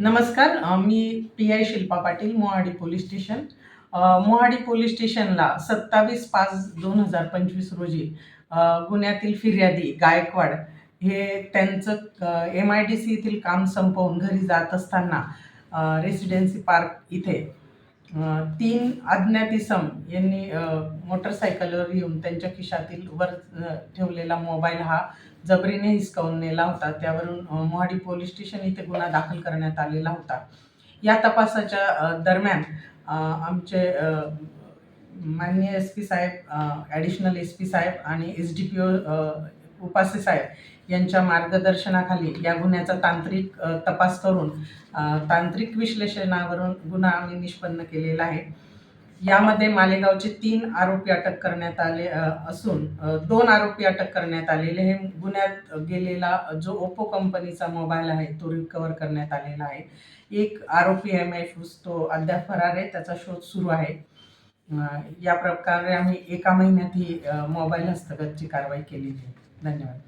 नमस्कार मी P I Shilpa Patil Mohadi police station. Mohadi police स्टेशनला सत्तावीस पाच दोन हजार पंचवीस रोजी गुन्ह्यातील फिर्यादी गायकवाड हे त्यांचं एम आय डी सी येथील काम संपवून घरी जात असताना रेसिडेन्सी पार्क इथे तीन अज्ञात इसम यांनी मोटरसायकलवर येऊन त्यांच्या खिशातील वर ठेवलेला मोबाईल हा जबरीने हिसकावून नेला होता त्यावरून मोहाडी पोलीस स्टेशन इथे गुन्हा दाखल करण्यात आलेला होता. या तपासाच्या दरम्यान आमचे माननीय एस पी साहेब ॲडिशनल एस पी साहेब आणि S D P O Upase साहेब यांच्या मार्गदर्शनाखाली या गुन्ह्याचा तांत्रिक तपास करून तांत्रिक विश्लेषणावरून गुन्हा आम्ही निष्पन्न केलेला आहे. यामध्ये मालेगावचे तीन आरोपी अटक करण्यात आले असून दोन आरोपी अटक करण्यात आलेले हे गुन्ह्यात गेलेला जो ओप्पो कंपनीचा मोबाईल आहे तो रिकवर करण्यात आलेला आहे. एक आरोपी एम आय तो अद्याप फरार आहे त्याचा शोध सुरू आहे. या प्रकारे आम्ही एका महिन्यात ही मोबाईल हस्तगतची कारवाई केलेली आहे. धन्यवाद.